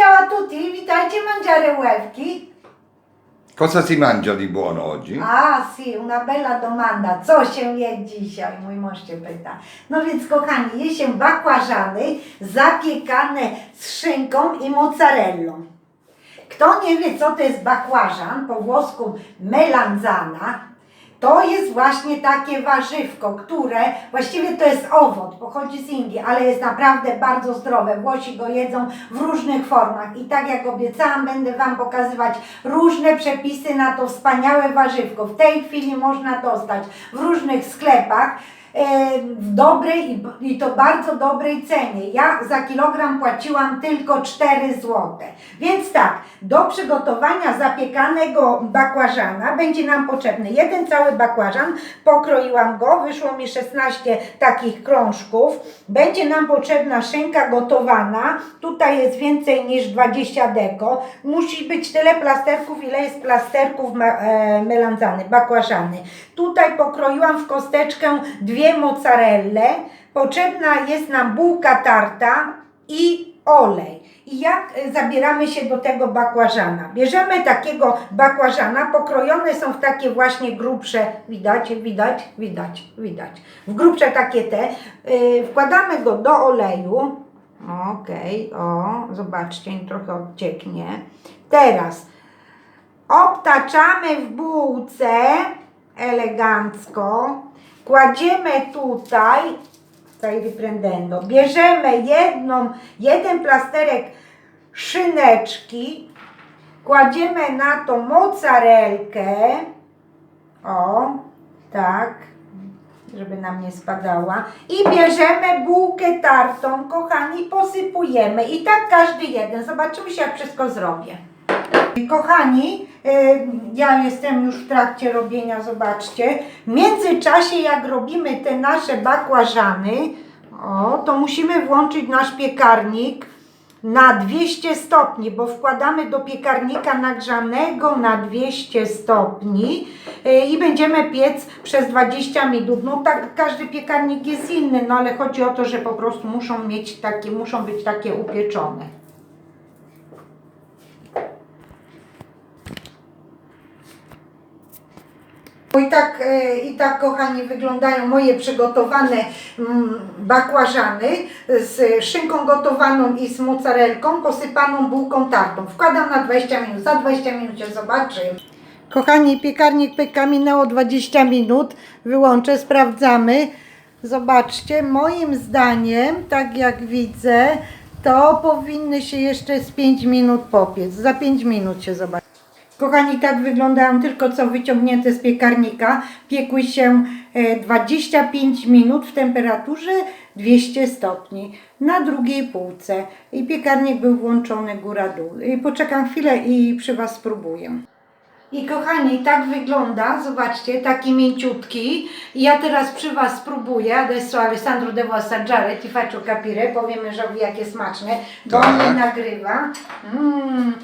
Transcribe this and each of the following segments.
Ciao a tutti, witajcie mangiare łewki. Cosa si mangia di buono oggi? A, si, una bella domanda. Co się je dzisiaj? Mój mąż się pyta. No więc kochani, je się bakłażany zapiekane z szynką i mozzarellą. Kto nie wie, co to jest bakłażan, po włosku melanzana, to jest właśnie takie warzywko, które właściwie to jest owoc, pochodzi z Indii, ale jest naprawdę bardzo zdrowe. Włosi go jedzą w różnych formach i tak jak obiecałam, będę Wam pokazywać różne przepisy na to wspaniałe warzywko. W tej chwili można dostać w różnych sklepach w dobrej i- to bardzo dobrej cenie. Ja za kilogram płaciłam tylko 4 zł. Więc tak, do przygotowania zapiekanego bakłażana będzie nam potrzebny jeden cały bakłażan. Pokroiłam go, wyszło mi 16 takich krążków. Będzie nam potrzebna szynka gotowana. Tutaj jest więcej niż 20 deko. Musi być tyle plasterków, ile jest plasterków e, melanzany, bakłażany. Tutaj pokroiłam w kosteczkę dwie mozzarelle. Potrzebna jest nam bułka tarta i olej. I jak e, zabieramy się do tego bakłażana? Bierzemy takiego bakłażana, pokrojone są w takie właśnie grubsze, widać, widać, widać, widać. W grubsze takie te. Yy, wkładamy go do oleju. Okej, o, zobaczcie, trochę odcieknie. Teraz obtaczamy w bułce elegancko. Kładziemy tutaj, stai riprendendo, bierzemy jedną, jeden plasterek szyneczki, kładziemy na to mozzarelkę, o, tak, żeby nam nie spadała. I bierzemy bułkę tartą, kochani, posypujemy. I tak każdy jeden. Zobaczymy się, jak wszystko zrobię. Kochani, y, ja jestem już w trakcie robienia, zobaczcie. W międzyczasie, jak robimy te nasze bakłażany, o, to musimy włączyć nasz piekarnik na 200 stopni, bo wkładamy do piekarnika nagrzanego na 200 stopni y, i będziemy piec przez 20 minut. No tak, każdy piekarnik jest inny, no ale chodzi o to, że po prostu muszą mieć takie, muszą być takie upieczone. I tak, e, I tak, kochani, wyglądają moje przygotowane mm, bakłażany z szynką gotowaną i z mozzarelką posypaną bułką tartą. Wkładam na 20 minut. Za 20 minut się zobaczy. Kochani, piekarnik pyka minęło 20 minut. Wyłączę, sprawdzamy. Zobaczcie, moim zdaniem, tak jak widzę, to powinny się jeszcze z 5 minut popiec. Za 5 minut się zobaczy. Kochani, tak wyglądają tylko co wyciągnięte z piekarnika. Piekły się e, 25 minut w temperaturze 200 stopni na drugiej półce. I piekarnik był włączony góra-dół. Poczekam chwilę i przy Was spróbuję. I kochani, tak wygląda, zobaczcie, taki mięciutki. I ja teraz przy Was spróbuję. Adesso Alessandro devo assaggiare, ti faccio capire, powiem mężowi jakie smaczne, bo on Tak. mnie nagrywa. Mm.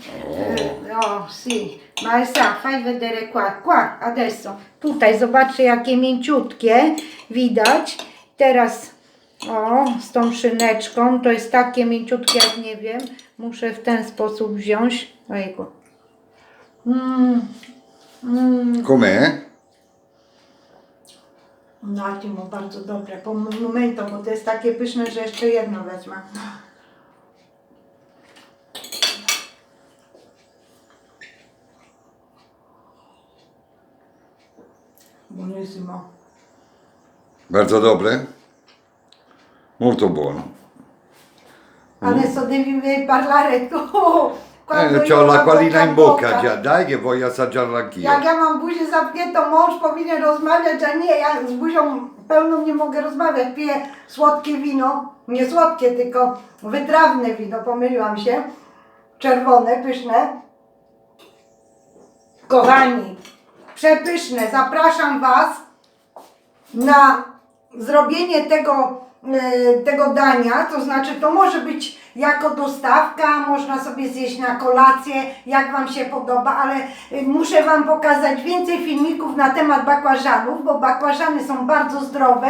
Oh, sì. Ma sa, fai vedere qua, qua, adesso. Tutaj, zobaczcie jakie mięciutkie, widać. Teraz, o, z tą szyneczką, to jest takie mięciutkie, jak nie wiem. Muszę w ten sposób wziąć. Ojku. Mm. Mm. Com'è? No, Attimo, bardzo dobre. Po momento, bo to jest takie pyszne, że jeszcze jedno wezmę. Buonissimo. Bardzo dobre? Molto buono. Adesso devi parlare tu. Quando Eh, io ho ho l'acquolina in bocca già, dai che voglio assaggiarla anch'io. Jak ja mam buzię zamkniętą, mąż powinien rozmawiać, a nie, ja z buzią pełną nie mogę rozmawiać. Piję słodkie wino, nie słodkie, tylko wytrawne wino, pomyliłam się. Czerwone, pyszne. Kochani, przepyszne. Zapraszam Was na zrobienie tego, tego dania, to znaczy to może być jako dostawka, można sobie zjeść na kolację, jak Wam się podoba, ale e, muszę Wam pokazać więcej filmików na temat bakłażanów, bo bakłażany są bardzo zdrowe.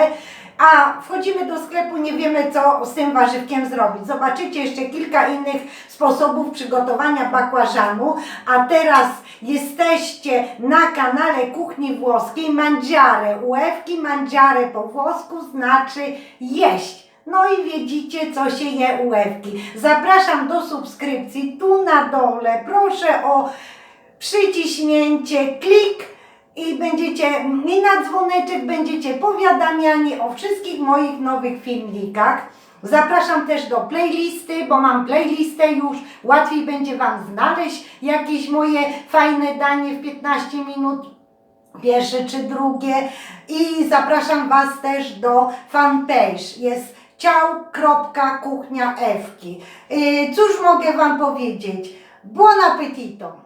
A wchodzimy do sklepu, nie wiemy co z tym warzywkiem zrobić. Zobaczycie jeszcze kilka innych sposobów przygotowania bakłażanu, a teraz jesteście na kanale Kuchni Włoskiej Mangiare. Uewki mangiare po włosku znaczy jeść. No i wiedzicie, co się je ułewki. Zapraszam do subskrypcji tu na dole. Proszę o przyciśnięcie, klik i będziecie i na dzwoneczek będziecie powiadamiani o wszystkich moich nowych filmikach. Zapraszam też do playlisty, bo mam playlistę już. Łatwiej będzie Wam znaleźć jakieś moje fajne danie w 15 minut pierwsze czy drugie i zapraszam Was też do fanpage. Jest ciał.kuchnia Ewki. Yy, Cóż mogę Wam powiedzieć? Buon appetito!